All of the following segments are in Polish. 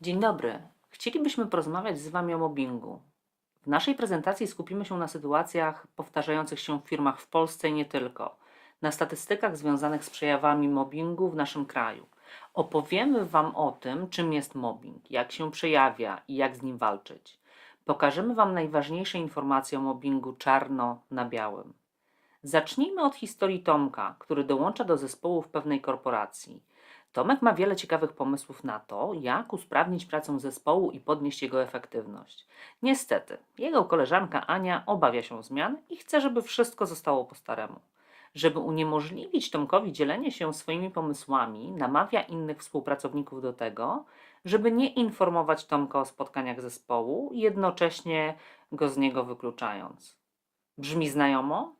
Dzień dobry. Chcielibyśmy porozmawiać z Wami o mobbingu. W naszej prezentacji skupimy się na sytuacjach powtarzających się w firmach w Polsce i nie tylko, na statystykach związanych z przejawami mobbingu w naszym kraju. Opowiemy Wam o tym, czym jest mobbing, jak się przejawia i jak z nim walczyć. Pokażemy Wam najważniejsze informacje o mobbingu czarno na białym. Zacznijmy od historii Tomka, który dołącza do zespołu w pewnej korporacji. Tomek ma wiele ciekawych pomysłów na to, jak usprawnić pracę zespołu i podnieść jego efektywność. Niestety, jego koleżanka Ania obawia się zmian i chce, żeby wszystko zostało po staremu. Żeby uniemożliwić Tomkowi dzielenie się swoimi pomysłami, namawia innych współpracowników do tego, żeby nie informować Tomka o spotkaniach zespołu, jednocześnie go z niego wykluczając. Brzmi znajomo?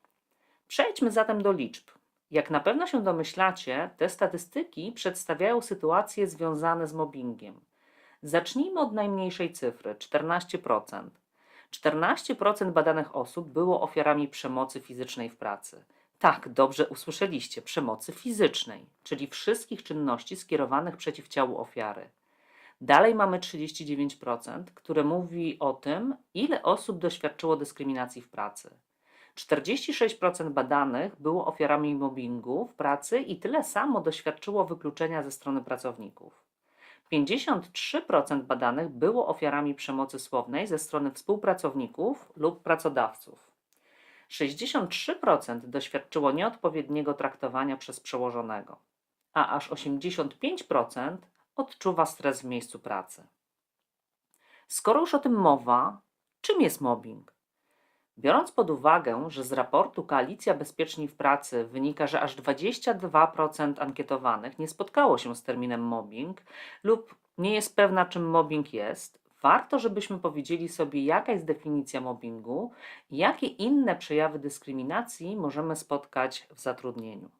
Przejdźmy zatem do liczb. Jak na pewno się domyślacie, te statystyki przedstawiają sytuacje związane z mobbingiem. Zacznijmy od najmniejszej cyfry 14%. 14% badanych osób było ofiarami przemocy fizycznej w pracy. Tak, dobrze usłyszeliście, przemocy fizycznej, czyli wszystkich czynności skierowanych przeciw ciału ofiary. Dalej mamy 39%, które mówi o tym, ile osób doświadczyło dyskryminacji w pracy. 46% badanych było ofiarami mobbingu w pracy i tyle samo doświadczyło wykluczenia ze strony pracowników. 53% badanych było ofiarami przemocy słownej ze strony współpracowników lub pracodawców. 63% doświadczyło nieodpowiedniego traktowania przez przełożonego, a aż 85% odczuwa stres w miejscu pracy. Skoro już o tym mowa, czym jest mobbing? Biorąc pod uwagę, że z raportu Koalicja Bezpieczni w Pracy wynika, że aż 22% ankietowanych nie spotkało się z terminem mobbing lub nie jest pewna, czym mobbing jest, warto, żebyśmy powiedzieli sobie, jaka jest definicja mobbingu i jakie inne przejawy dyskryminacji możemy spotkać w zatrudnieniu.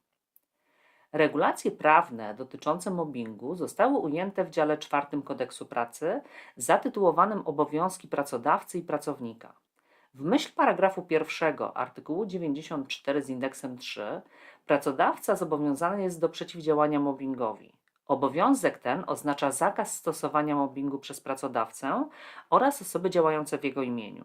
Regulacje prawne dotyczące mobbingu zostały ujęte w dziale czwartym kodeksu pracy zatytułowanym Obowiązki pracodawcy i pracownika. W myśl paragrafu pierwszego artykułu 94 z indeksem 3 pracodawca zobowiązany jest do przeciwdziałania mobbingowi. Obowiązek ten oznacza zakaz stosowania mobbingu przez pracodawcę oraz osoby działające w jego imieniu.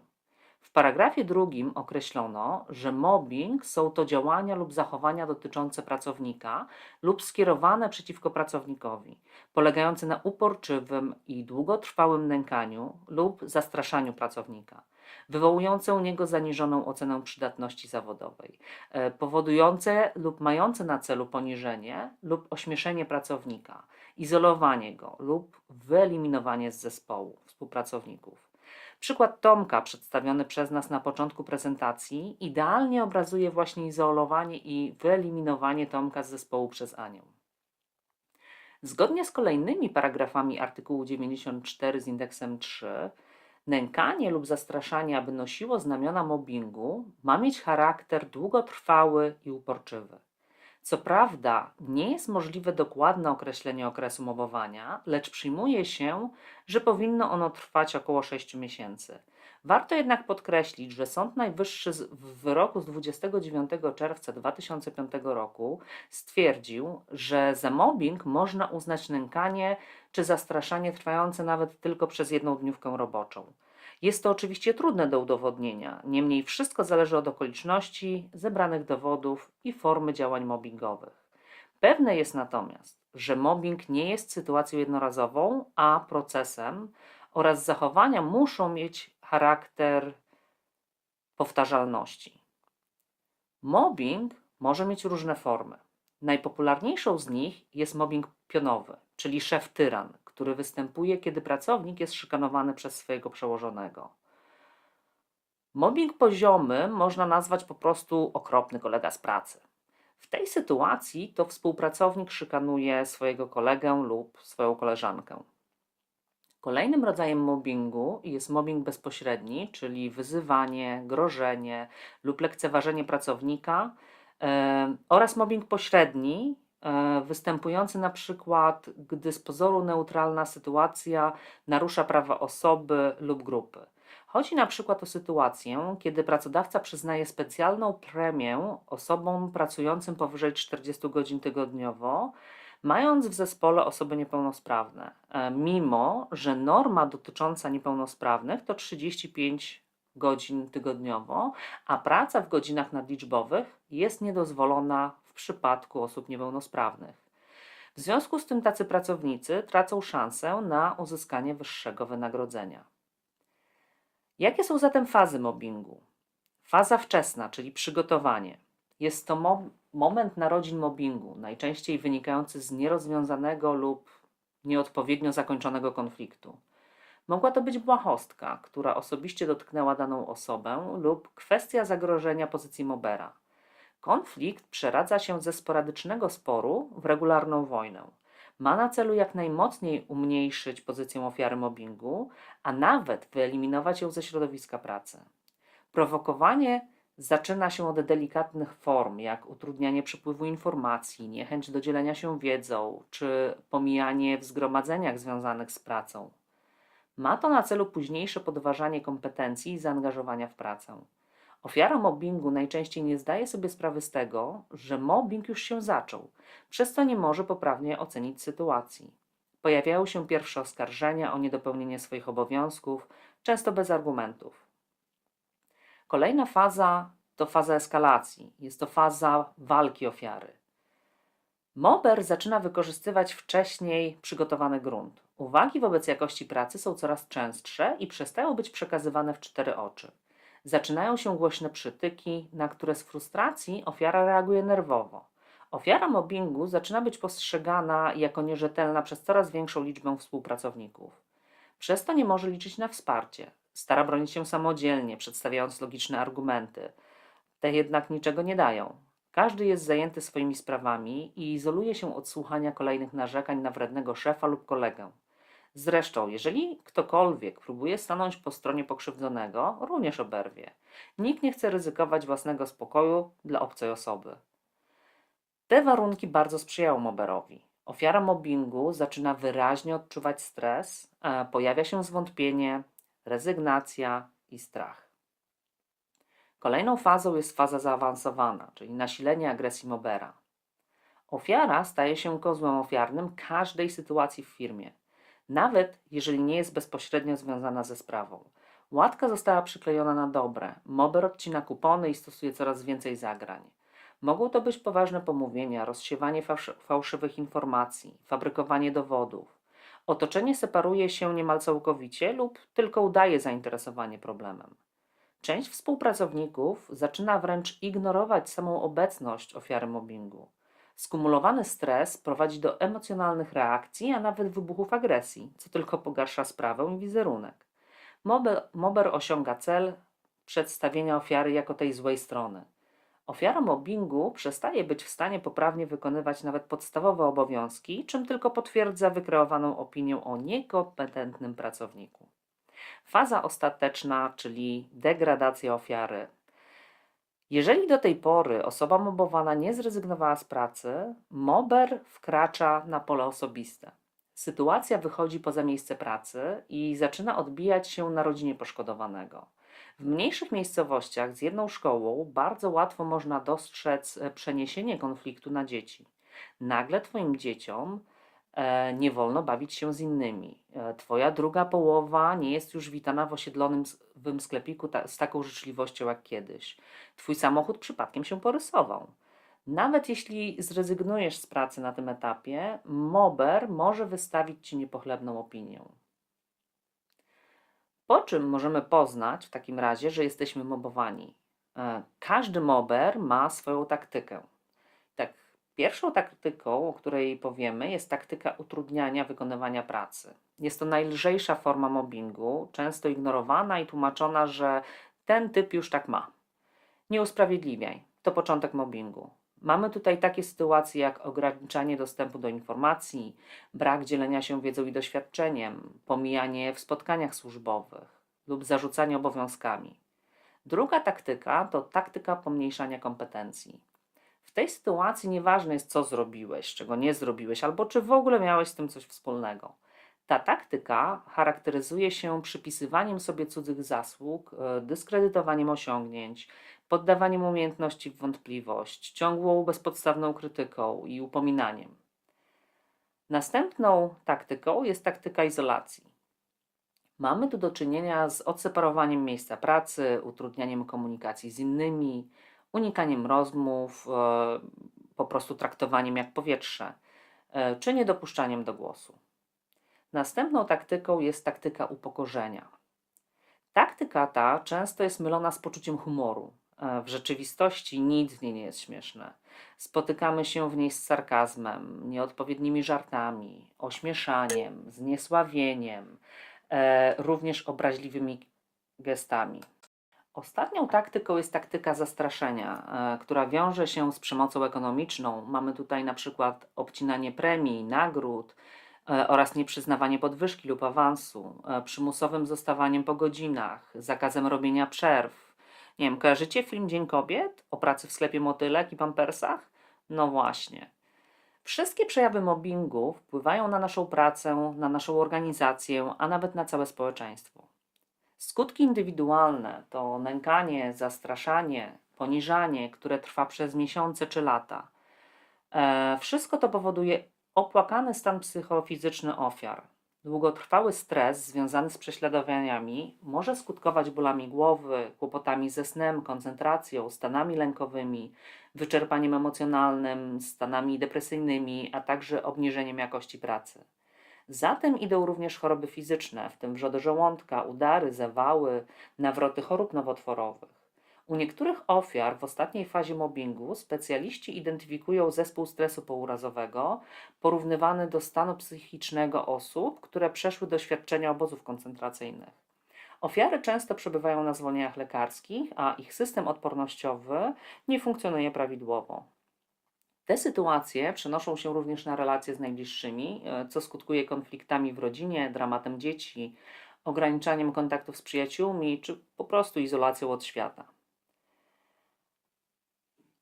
W paragrafie drugim określono, że mobbing są to działania lub zachowania dotyczące pracownika lub skierowane przeciwko pracownikowi, polegające na uporczywym i długotrwałym nękaniu lub zastraszaniu pracownika wywołujące u niego zaniżoną ocenę przydatności zawodowej, e, powodujące lub mające na celu poniżenie lub ośmieszenie pracownika, izolowanie go lub wyeliminowanie z zespołu współpracowników. Przykład Tomka, przedstawiony przez nas na początku prezentacji, idealnie obrazuje właśnie izolowanie i wyeliminowanie Tomka z zespołu przez Anię. Zgodnie z kolejnymi paragrafami artykułu 94 z indeksem 3, Nękanie lub zastraszanie, aby nosiło znamiona mobbingu, ma mieć charakter długotrwały i uporczywy. Co prawda, nie jest możliwe dokładne określenie okresu mobowania, lecz przyjmuje się, że powinno ono trwać około 6 miesięcy. Warto jednak podkreślić, że Sąd Najwyższy w wyroku z 29 czerwca 2005 roku stwierdził, że za mobbing można uznać nękanie czy zastraszanie trwające nawet tylko przez jedną dniówkę roboczą. Jest to oczywiście trudne do udowodnienia, niemniej wszystko zależy od okoliczności, zebranych dowodów i formy działań mobbingowych. Pewne jest natomiast, że mobbing nie jest sytuacją jednorazową, a procesem oraz zachowania muszą mieć charakter powtarzalności. Mobbing może mieć różne formy. Najpopularniejszą z nich jest mobbing pionowy, czyli szef tyran, który występuje, kiedy pracownik jest szykanowany przez swojego przełożonego. Mobbing poziomy można nazwać po prostu okropny kolega z pracy. W tej sytuacji to współpracownik szykanuje swojego kolegę lub swoją koleżankę. Kolejnym rodzajem mobbingu jest mobbing bezpośredni, czyli wyzywanie, grożenie lub lekceważenie pracownika e, oraz mobbing pośredni, e, występujący na przykład, gdy z pozoru neutralna sytuacja narusza prawa osoby lub grupy. Chodzi na przykład o sytuację, kiedy pracodawca przyznaje specjalną premię osobom pracującym powyżej 40 godzin tygodniowo, Mając w zespole osoby niepełnosprawne, e, mimo że norma dotycząca niepełnosprawnych to 35 godzin tygodniowo, a praca w godzinach nadliczbowych jest niedozwolona w przypadku osób niepełnosprawnych. W związku z tym tacy pracownicy tracą szansę na uzyskanie wyższego wynagrodzenia. Jakie są zatem fazy mobbingu? Faza wczesna, czyli przygotowanie. Jest to mo- moment narodzin mobbingu, najczęściej wynikający z nierozwiązanego lub nieodpowiednio zakończonego konfliktu. Mogła to być błahostka, która osobiście dotknęła daną osobę, lub kwestia zagrożenia pozycji Mobera. Konflikt przeradza się ze sporadycznego sporu w regularną wojnę. Ma na celu jak najmocniej umniejszyć pozycję ofiary mobbingu, a nawet wyeliminować ją ze środowiska pracy. Prowokowanie zaczyna się od delikatnych form, jak utrudnianie przepływu informacji, niechęć do dzielenia się wiedzą, czy pomijanie w zgromadzeniach związanych z pracą. Ma to na celu późniejsze podważanie kompetencji i zaangażowania w pracę. Ofiara mobbingu najczęściej nie zdaje sobie sprawy z tego, że mobbing już się zaczął, przez co nie może poprawnie ocenić sytuacji. Pojawiają się pierwsze oskarżenia o niedopełnienie swoich obowiązków, często bez argumentów. Kolejna faza to faza eskalacji. Jest to faza walki ofiary. Mober zaczyna wykorzystywać wcześniej przygotowany grunt. Uwagi wobec jakości pracy są coraz częstsze i przestają być przekazywane w cztery oczy. Zaczynają się głośne przytyki, na które z frustracji ofiara reaguje nerwowo. Ofiara mobbingu zaczyna być postrzegana jako nierzetelna przez coraz większą liczbę współpracowników. Przez to nie może liczyć na wsparcie. Stara bronić się samodzielnie, przedstawiając logiczne argumenty. Te jednak niczego nie dają. Każdy jest zajęty swoimi sprawami i izoluje się od słuchania kolejnych narzekań na wrednego szefa lub kolegę. Zresztą, jeżeli ktokolwiek próbuje stanąć po stronie pokrzywdzonego, również oberwie. Nikt nie chce ryzykować własnego spokoju dla obcej osoby. Te warunki bardzo sprzyjają Moberowi. Ofiara mobbingu zaczyna wyraźnie odczuwać stres, pojawia się zwątpienie, rezygnacja i strach. Kolejną fazą jest faza zaawansowana, czyli nasilenie agresji Mobera. Ofiara staje się kozłem ofiarnym każdej sytuacji w firmie, nawet jeżeli nie jest bezpośrednio związana ze sprawą. Łatka została przyklejona na dobre, Mober odcina kupony i stosuje coraz więcej zagrań. Mogą to być poważne pomówienia, rozsiewanie fałsz- fałszywych informacji, fabrykowanie dowodów. Otoczenie separuje się niemal całkowicie lub tylko udaje zainteresowanie problemem. Część współpracowników zaczyna wręcz ignorować samą obecność ofiary mobbingu. Skumulowany stres prowadzi do emocjonalnych reakcji, a nawet wybuchów agresji, co tylko pogarsza sprawę i wizerunek. Mober, osiąga cel przedstawienia ofiary jako tej złej strony. Ofiara mobbingu przestaje być w stanie poprawnie wykonywać nawet podstawowe obowiązki, czym tylko potwierdza wykreowaną opinię o niekompetentnym pracowniku. Faza ostateczna, czyli degradacja ofiary. Jeżeli do tej pory osoba mobowana nie zrezygnowała z pracy, mober wkracza na pole osobiste. Sytuacja wychodzi poza miejsce pracy i zaczyna odbijać się na rodzinie poszkodowanego. W mniejszych miejscowościach z jedną szkołą bardzo łatwo można dostrzec e, przeniesienie konfliktu na dzieci. Nagle Twoim dzieciom e, nie wolno bawić się z innymi. E, twoja druga połowa nie jest już witana w osiedlonym sklepiku z taką życzliwością jak kiedyś. Twój samochód przypadkiem się porysował. Nawet jeśli zrezygnujesz z pracy na tym etapie, mober może wystawić ci niepochlebną opinię. Po czym możemy poznać w takim razie, że jesteśmy mobowani? E, Każdy mober ma swoją taktykę. Tak, pierwszą taktyką, o której powiemy, jest taktyka utrudniania wykonywania pracy. Jest to najlżejsza forma mobbingu, często ignorowana i tłumaczona, że ten typ już tak ma. Nie usprawiedliwiaj, to początek mobbingu. Mamy tutaj takie sytuacje jak ograniczanie dostępu do informacji, brak dzielenia się wiedzą i doświadczeniem, pomijanie w spotkaniach służbowych lub zarzucanie obowiązkami. Druga taktyka to taktyka pomniejszania kompetencji. W tej sytuacji nieważne jest, co zrobiłeś, czego nie zrobiłeś, albo czy w ogóle miałeś z tym coś wspólnego. Ta taktyka charakteryzuje się przypisywaniem sobie cudzych zasług, e, dyskredytowaniem osiągnięć, poddawaniem umiejętności w wątpliwość, ciągłą bezpodstawną krytyką i upominaniem. Następną taktyką jest taktyka izolacji. Mamy tu do czynienia z odseparowaniem miejsca pracy, utrudnianiem komunikacji z innymi, unikaniem rozmów, e, po prostu traktowaniem jak powietrze, e, czy niedopuszczaniem do głosu. Następną taktyką jest taktyka upokorzenia. Taktyka ta często jest mylona z poczuciem humoru. W rzeczywistości nic w niej nie jest śmieszne. Spotykamy się w niej z sarkazmem, nieodpowiednimi żartami, ośmieszaniem, zniesławieniem, e, również obraźliwymi gestami. Ostatnią taktyką jest taktyka zastraszenia, e, która wiąże się z przemocą ekonomiczną. Mamy tutaj na przykład obcinanie premii, nagród e, oraz nieprzyznawanie podwyżki lub awansu, przymusowym zostawaniem po godzinach, zakazem robienia przerw. Nie wiem, kojarzycie film Dzień Kobiet o pracy w sklepie motylek i pampersach? No właśnie. Wszystkie przejawy mobbingu wpływają na naszą pracę, na naszą organizację, a nawet na całe społeczeństwo. Skutki indywidualne to nękanie, zastraszanie, poniżanie, które trwa przez miesiące czy lata. E, wszystko to powoduje opłakany stan psychofizyczny ofiar. Długotrwały stres związany z prześladowaniami może skutkować bólami głowy, kłopotami ze snem, koncentracją, stanami lękowymi, wyczerpaniem emocjonalnym, stanami depresyjnymi, a także obniżeniem jakości pracy. Za tym idą również choroby fizyczne, w tym wrzody żołądka, udary, zawały, nawroty chorób nowotworowych. U niektórych ofiar w ostatniej fazie mobbingu specjaliści identyfikują zespół stresu pourazowego porównywany do stanu psychicznego osób, które przeszły doświadczenia obozów koncentracyjnych. Ofiary często przebywają na zwolnieniach lekarskich, a ich system odpornościowy nie funkcjonuje prawidłowo. Te sytuacje przenoszą się również na relacje z najbliższymi, e, co skutkuje konfliktami w rodzinie, dramatem dzieci, ograniczaniem kontaktów z przyjaciółmi czy po prostu izolacją od świata.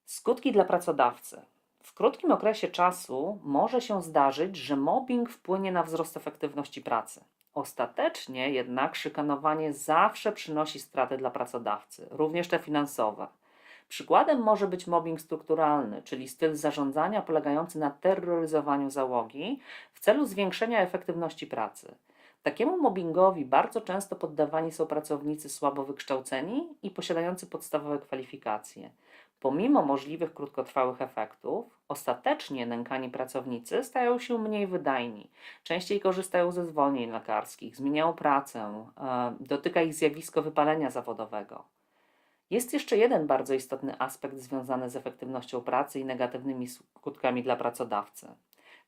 Skutki dla pracodawcy. W krótkim okresie czasu może się zdarzyć, że mobbing wpłynie na wzrost efektywności pracy. Ostatecznie jednak szykanowanie zawsze przynosi straty dla pracodawcy, również te finansowe. Przykładem może być mobbing strukturalny, czyli styl zarządzania polegający na terroryzowaniu załogi w celu zwiększenia efektywności pracy. Takiemu mobbingowi bardzo często poddawani są pracownicy słabo wykształceni i posiadający podstawowe kwalifikacje. Pomimo możliwych krótkotrwałych efektów, ostatecznie nękani pracownicy stają się mniej wydajni, częściej korzystają ze zwolnień lekarskich, zmieniają pracę, e, dotyka ich zjawisko wypalenia zawodowego. Jest jeszcze jeden bardzo istotny aspekt związany z efektywnością pracy i negatywnymi skutkami dla pracodawcy.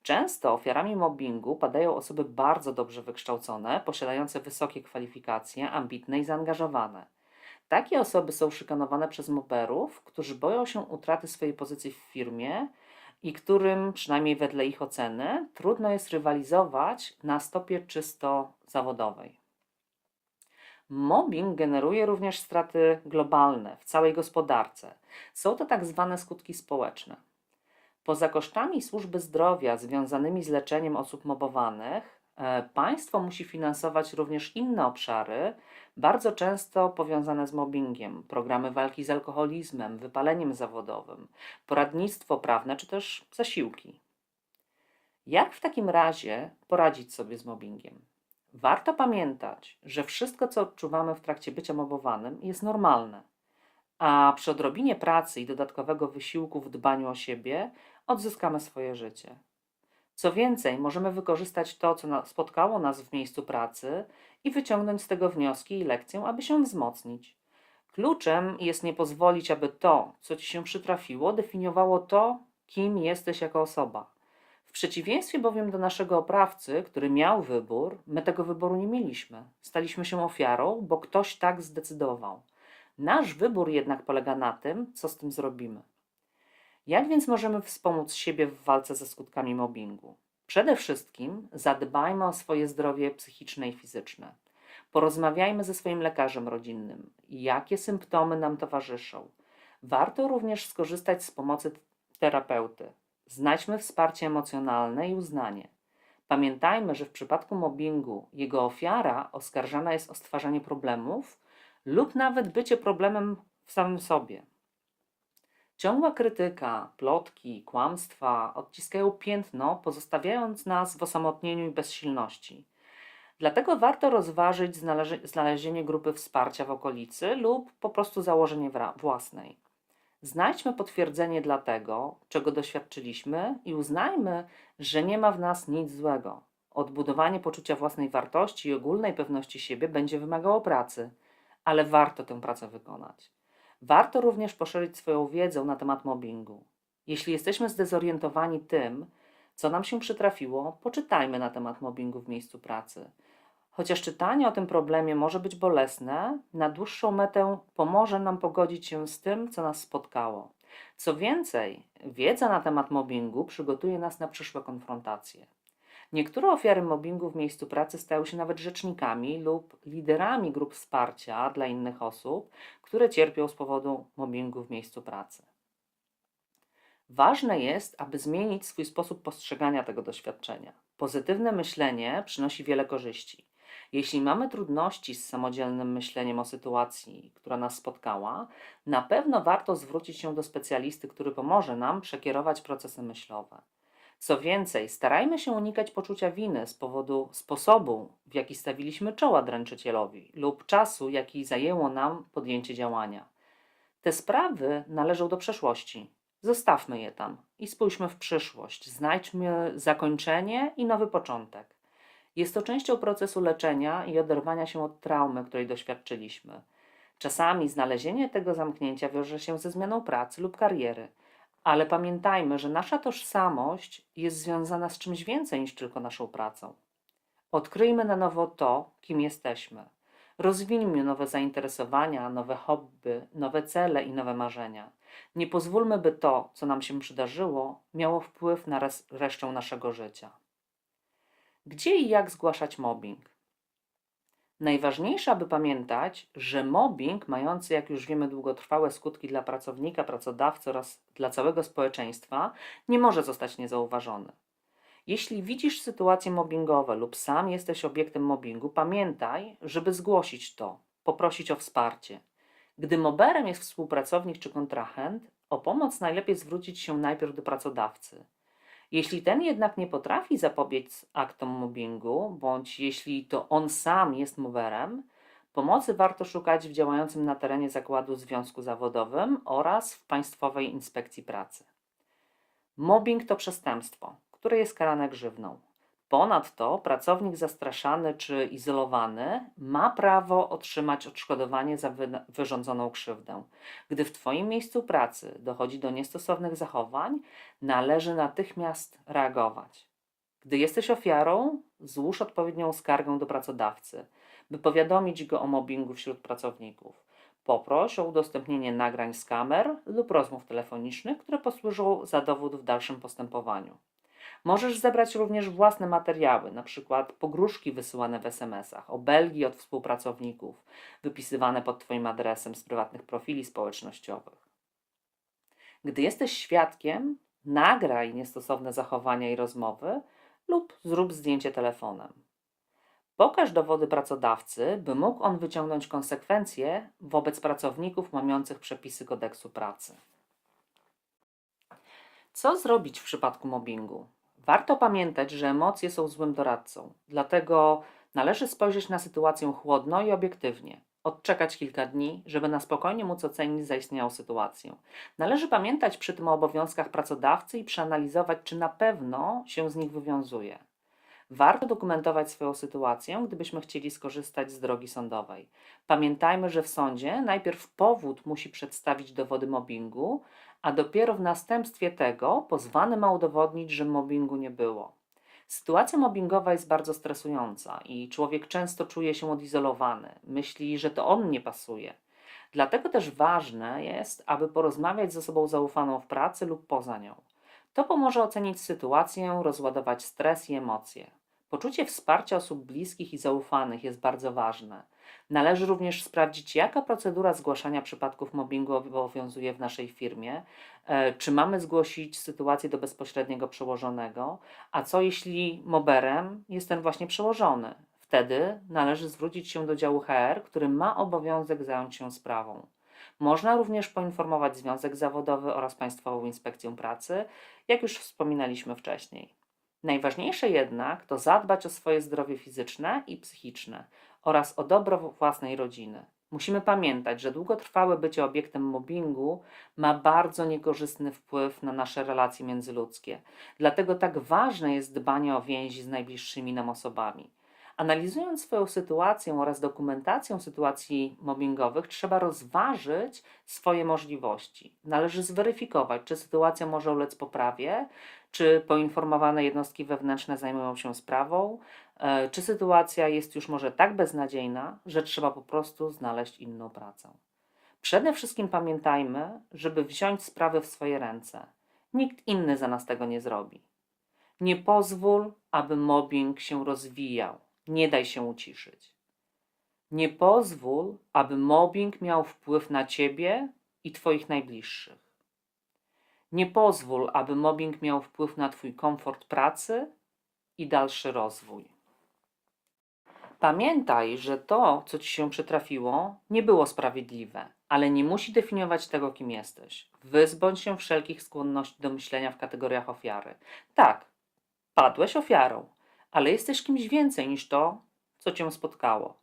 Często ofiarami mobbingu padają osoby bardzo dobrze wykształcone, posiadające wysokie kwalifikacje, ambitne i zaangażowane. Takie osoby są szykanowane przez mobberów, którzy boją się utraty swojej pozycji w firmie i którym, przynajmniej wedle ich oceny, trudno jest rywalizować na stopie czysto zawodowej. Mobbing generuje również straty globalne w całej gospodarce. Są to tak zwane skutki społeczne. Poza kosztami służby zdrowia związanymi z leczeniem osób mobowanych, państwo musi finansować również inne obszary, bardzo często powiązane z mobbingiem, programy walki z alkoholizmem, wypaleniem zawodowym, poradnictwo prawne czy też zasiłki. Jak w takim razie poradzić sobie z mobbingiem? Warto pamiętać, że wszystko, co odczuwamy w trakcie bycia mobowanym, jest normalne, a przy odrobinie pracy i dodatkowego wysiłku w dbaniu o siebie odzyskamy swoje życie. Co więcej, możemy wykorzystać to, co spotkało nas w miejscu pracy i wyciągnąć z tego wnioski i lekcję, aby się wzmocnić. Kluczem jest nie pozwolić, aby to, co ci się przytrafiło, definiowało to, kim jesteś jako osoba. W przeciwieństwie bowiem do naszego oprawcy, który miał wybór, my tego wyboru nie mieliśmy. Staliśmy się ofiarą, bo ktoś tak zdecydował. Nasz wybór jednak polega na tym, co z tym zrobimy. Jak więc możemy wspomóc siebie w walce ze skutkami mobbingu? Przede wszystkim zadbajmy o swoje zdrowie psychiczne i fizyczne. Porozmawiajmy ze swoim lekarzem rodzinnym, jakie symptomy nam towarzyszą. Warto również skorzystać z pomocy terapeuty. Znajdźmy wsparcie emocjonalne i uznanie. Pamiętajmy, że w przypadku mobbingu jego ofiara oskarżana jest o stwarzanie problemów lub nawet bycie problemem w samym sobie. Ciągła krytyka, plotki, kłamstwa odciskają piętno, pozostawiając nas w osamotnieniu i bezsilności. Dlatego warto rozważyć znalezienie grupy wsparcia w okolicy lub po prostu założenie własnej. Znajdźmy potwierdzenie dla tego, czego doświadczyliśmy i uznajmy, że nie ma w nas nic złego. Odbudowanie poczucia własnej wartości i ogólnej pewności siebie będzie wymagało pracy, ale warto tę pracę wykonać. Warto również poszerzyć swoją wiedzę na temat mobbingu. Jeśli jesteśmy zdezorientowani tym, co nam się przytrafiło, poczytajmy na temat mobbingu w miejscu pracy. Chociaż czytanie o tym problemie może być bolesne, na dłuższą metę pomoże nam pogodzić się z tym, co nas spotkało. Co więcej, wiedza na temat mobbingu przygotuje nas na przyszłe konfrontacje. Niektóre ofiary mobbingu w miejscu pracy stają się nawet rzecznikami lub liderami grup wsparcia dla innych osób, które cierpią z powodu mobbingu w miejscu pracy. Ważne jest, aby zmienić swój sposób postrzegania tego doświadczenia. Pozytywne myślenie przynosi wiele korzyści. Jeśli mamy trudności z samodzielnym myśleniem o sytuacji, która nas spotkała, na pewno warto zwrócić się do specjalisty, który pomoże nam przekierować procesy myślowe. Co więcej, starajmy się unikać poczucia winy z powodu sposobu, w jaki stawiliśmy czoła dręczycielowi lub czasu, jaki zajęło nam podjęcie działania. Te sprawy należą do przeszłości. Zostawmy je tam i spójrzmy w przyszłość. Znajdźmy zakończenie i nowy początek. Jest to częścią procesu leczenia i oderwania się od traumy, której doświadczyliśmy. Czasami znalezienie tego zamknięcia wiąże się ze zmianą pracy lub kariery, ale pamiętajmy, że nasza tożsamość jest związana z czymś więcej niż tylko naszą pracą. Odkryjmy na nowo to, kim jesteśmy. Rozwijmy nowe zainteresowania, nowe hobby, nowe cele i nowe marzenia. Nie pozwólmy, by to, co nam się przydarzyło, miało wpływ na res- resztę naszego życia. Gdzie i jak zgłaszać mobbing? Najważniejsze, aby pamiętać, że mobbing, mający, jak już wiemy, długotrwałe skutki dla pracownika, pracodawcy oraz dla całego społeczeństwa, nie może zostać niezauważony. Jeśli widzisz sytuacje mobbingowe lub sam jesteś obiektem mobbingu, pamiętaj, żeby zgłosić to, poprosić o wsparcie. Gdy moberem jest współpracownik czy kontrahent, o pomoc najlepiej zwrócić się najpierw do pracodawcy. Jeśli ten jednak nie potrafi zapobiec aktom mobbingu, bądź jeśli to on sam jest moberem, pomocy warto szukać w działającym na terenie zakładu związku zawodowym oraz w Państwowej Inspekcji Pracy. Mobbing to przestępstwo, które jest karane grzywną. Ponadto pracownik zastraszany czy izolowany ma prawo otrzymać odszkodowanie za wy- wyrządzoną krzywdę. Gdy w Twoim miejscu pracy dochodzi do niestosownych zachowań, należy natychmiast reagować. Gdy jesteś ofiarą, złóż odpowiednią skargę do pracodawcy, by powiadomić go o mobbingu wśród pracowników. Poproś o udostępnienie nagrań z kamer lub rozmów telefonicznych, które posłużą za dowód w dalszym postępowaniu. Możesz zebrać również własne materiały, np. pogróżki wysyłane w SMS-ach, obelgi od współpracowników, wypisywane pod Twoim adresem z prywatnych profili społecznościowych. Gdy jesteś świadkiem, nagraj niestosowne zachowania i rozmowy lub zrób zdjęcie telefonem. Pokaż dowody pracodawcy, by mógł on wyciągnąć konsekwencje wobec pracowników łamiących przepisy kodeksu pracy. Co zrobić w przypadku mobbingu? Warto pamiętać, że emocje są złym doradcą, dlatego należy spojrzeć na sytuację chłodno i obiektywnie. Odczekać kilka dni, żeby na spokojnie móc ocenić zaistniałą sytuację. Należy pamiętać przy tym o obowiązkach pracodawcy i przeanalizować, czy na pewno się z nich wywiązuje. Warto dokumentować swoją sytuację, gdybyśmy chcieli skorzystać z drogi sądowej. Pamiętajmy, że w sądzie najpierw powód musi przedstawić dowody mobbingu, a dopiero w następstwie tego pozwany ma udowodnić, że mobbingu nie było. Sytuacja mobbingowa jest bardzo stresująca i człowiek często czuje się odizolowany, myśli, że to on nie pasuje. Dlatego też ważne jest, aby porozmawiać z osobą zaufaną w pracy lub poza nią. To pomoże ocenić sytuację, rozładować stres i emocje. Poczucie wsparcia osób bliskich i zaufanych jest bardzo ważne. Należy również sprawdzić, jaka procedura zgłaszania przypadków mobbingu obowiązuje w naszej firmie, e, czy mamy zgłosić sytuację do bezpośredniego przełożonego, a co jeśli moberem jest ten właśnie przełożony. Wtedy należy zwrócić się do działu HR, który ma obowiązek zająć się sprawą. Można również poinformować Związek Zawodowy oraz Państwową Inspekcję Pracy, jak już wspominaliśmy wcześniej. Najważniejsze jednak to zadbać o swoje zdrowie fizyczne i psychiczne oraz o dobro własnej rodziny. Musimy pamiętać, że długotrwałe bycie obiektem mobbingu ma bardzo niekorzystny wpływ na nasze relacje międzyludzkie. Dlatego tak ważne jest dbanie o więzi z najbliższymi nam osobami. Analizując swoją sytuację oraz dokumentację sytuacji mobbingowych, trzeba rozważyć swoje możliwości. Należy zweryfikować, czy sytuacja może ulec poprawie, czy poinformowane jednostki wewnętrzne zajmują się sprawą, e, czy sytuacja jest już może tak beznadziejna, że trzeba po prostu znaleźć inną pracę. Przede wszystkim pamiętajmy, żeby wziąć sprawy w swoje ręce. Nikt inny za nas tego nie zrobi. Nie pozwól, aby mobbing się rozwijał. Nie daj się uciszyć. Nie pozwól, aby mobbing miał wpływ na ciebie i twoich najbliższych. Nie pozwól, aby mobbing miał wpływ na twój komfort pracy i dalszy rozwój. Pamiętaj, że to, co ci się przytrafiło, nie było sprawiedliwe, ale nie musi definiować tego, kim jesteś. Wyzbądź się wszelkich skłonności do myślenia w kategoriach ofiary. Tak, padłeś ofiarą, ale jesteś kimś więcej niż to, co cię spotkało.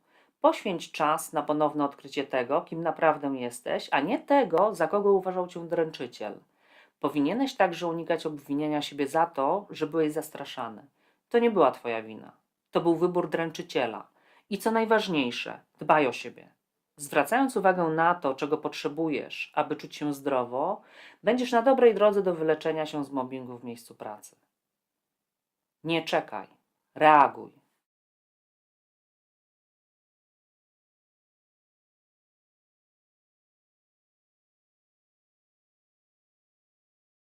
Poświęć czas na ponowne odkrycie tego, kim naprawdę jesteś, a nie tego, za kogo uważał cię dręczyciel. Powinieneś także unikać obwiniania siebie za to, że byłeś zastraszany. To nie była twoja wina. To był wybór dręczyciela. I co najważniejsze, dbaj o siebie. Zwracając uwagę na to, czego potrzebujesz, aby czuć się zdrowo, będziesz na dobrej drodze do wyleczenia się z mobbingu w miejscu pracy. Nie czekaj, reaguj.